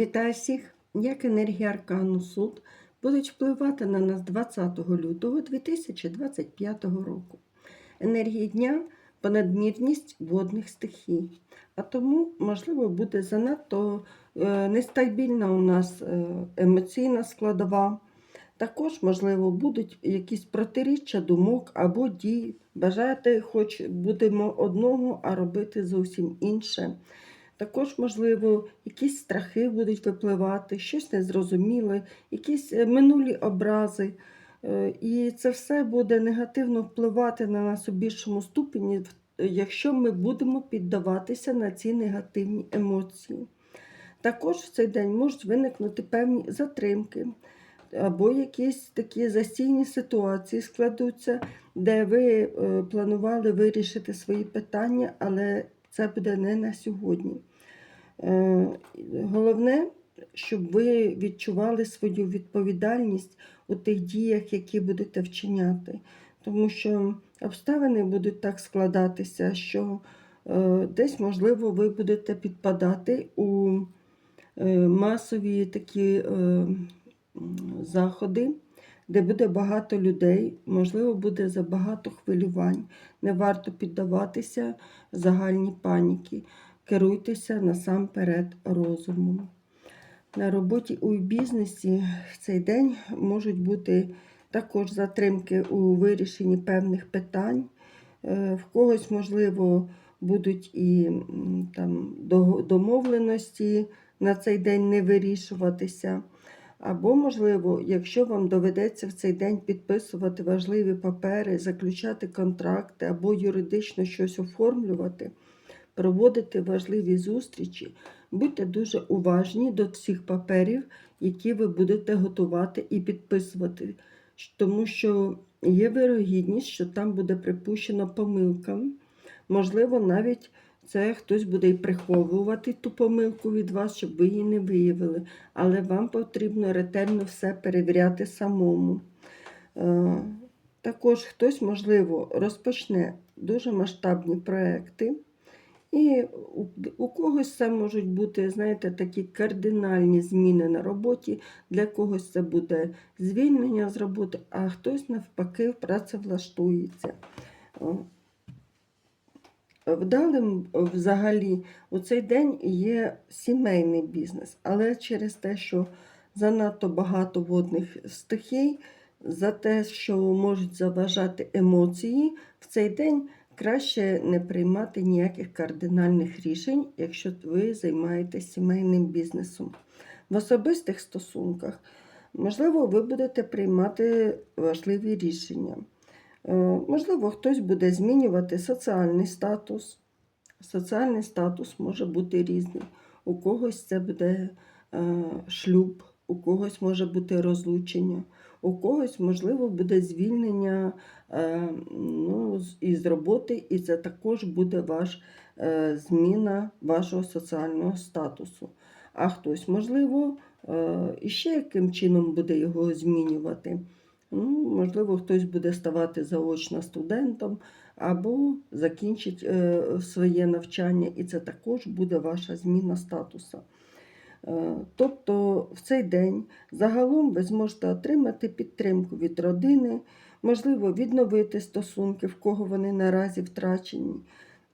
Вітаю всіх! Як енергія Аркану Суд будуть впливати на нас 20 лютого 2025 року. Енергії дня понадмірність водних стихій. А тому, можливо, буде занадто е, нестабільна у нас е, емоційна складова. Також, можливо, будуть якісь протиріччя думок або дій. Бажаєте, хоч будемо одного, а робити зовсім інше. Також, можливо, якісь страхи будуть випливати, щось незрозуміле, якісь е, минулі образи. Е, І це все буде негативно впливати на нас у більшому ступені, якщо ми будемо піддаватися на ці негативні емоції. Також в цей день можуть виникнути певні затримки або якісь такі застійні ситуації складуться, де ви е, планували вирішити свої питання, але це буде не на сьогодні. Е, Головне, щоб ви відчували свою відповідальність у тих діях, які будете вчиняти. Тому що обставини будуть так складатися, що е, десь, можливо, ви будете підпадати у е, масові такі заходи, де буде багато людей, можливо, буде забагато хвилювань. Не варто піддаватися загальній паніки. Керуйтеся насамперед розумом. На роботі у бізнесі в цей день можуть бути також затримки у вирішенні певних питань. Е, В когось, можливо, будуть і там домовленості на цей день не вирішуватися. Або, можливо, якщо вам доведеться в цей день підписувати важливі папери, заключати контракти або юридично щось оформлювати, проводити важливі зустрічі, будьте дуже уважні до всіх паперів, які ви будете готувати і підписувати, тому що є вирогідність, що там буде припущено помилка. Можливо, навіть це хтось буде і приховувати ту помилку від вас, щоб ви її не виявили. Але вам потрібно ретельно все перевіряти самому. Е, Також хтось, можливо, розпочне дуже масштабні проекти. І у, когось це можуть бути, знаєте, такі кардинальні зміни на роботі. Для когось це буде звільнення з роботи, а хтось навпаки працевлаштується. Вдалим взагалі у цей день є сімейний бізнес, але через те, що занадто багато водних стихій, за те, що можуть заважати емоції, в цей день краще не приймати ніяких кардинальних рішень, якщо ви займаєтесь сімейним бізнесом. В особистих стосунках, можливо, ви будете приймати важливі рішення. Е, Можливо, хтось буде змінювати соціальний статус. Соціальний статус може бути різний. У когось це буде е, шлюб, у когось може бути розлучення, у когось, можливо, буде звільнення е, ну, із роботи, і це також буде ваш, зміна вашого соціального статусу. А хтось, можливо, іще яким чином буде його змінювати. Ну, можливо, хтось буде ставати заочно студентом або закінчить е, своє навчання, і це також буде ваша зміна статусу. Е, Тобто в цей день загалом ви зможете отримати підтримку від родини, можливо, відновити стосунки, в кого вони наразі втрачені.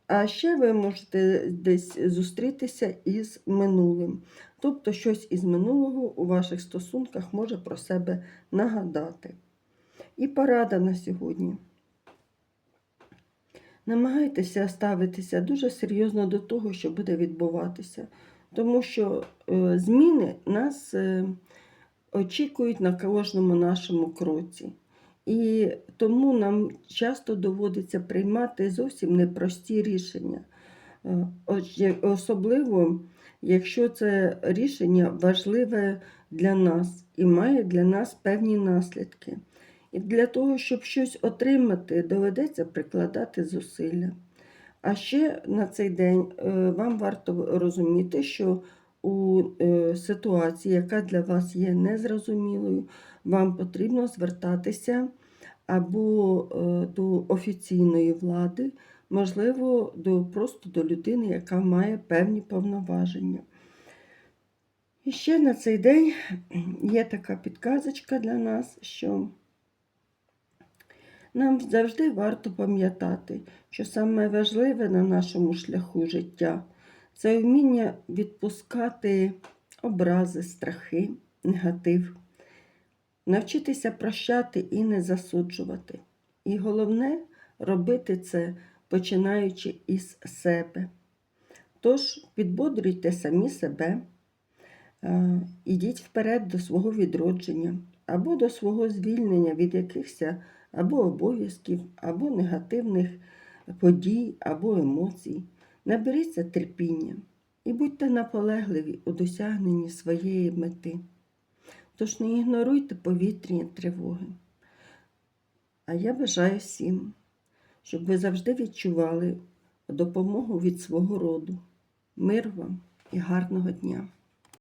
А ще ви можете десь зустрітися із минулим. Тобто щось із минулого у ваших стосунках може про себе нагадати. І порада на сьогодні. Намагайтеся ставитися дуже серйозно до того, що буде відбуватися, тому що е, зміни нас е, очікують на кожному нашому кроці. І тому нам часто доводиться приймати зовсім непрості рішення. Е, Особливо, якщо це рішення важливе для нас і має для нас певні наслідки. І для того, щоб щось отримати, доведеться прикладати зусилля. А ще на цей день е, вам варто розуміти, що у е, ситуації, яка для вас є незрозумілою, вам потрібно звертатися або е, до офіційної влади, можливо, до, просто до людини, яка має певні повноваження. І ще на цей день є така підказочка для нас, що нам завжди варто пам'ятати, що саме важливе на нашому шляху життя це вміння відпускати образи, страхи, негатив, навчитися прощати і не засуджувати. І головне робити це починаючи із себе. Тож підбодрюйте самі себе, е, ідіть вперед до свого відродження або до свого звільнення від якихось або обов'язків, або негативних подій, або емоцій. Наберіться терпіння і будьте наполегливі у досягненні своєї мети. Тож не ігноруйте повітряні тривоги. А я бажаю всім, щоб ви завжди відчували допомогу від свого роду. Мир вам і гарного дня!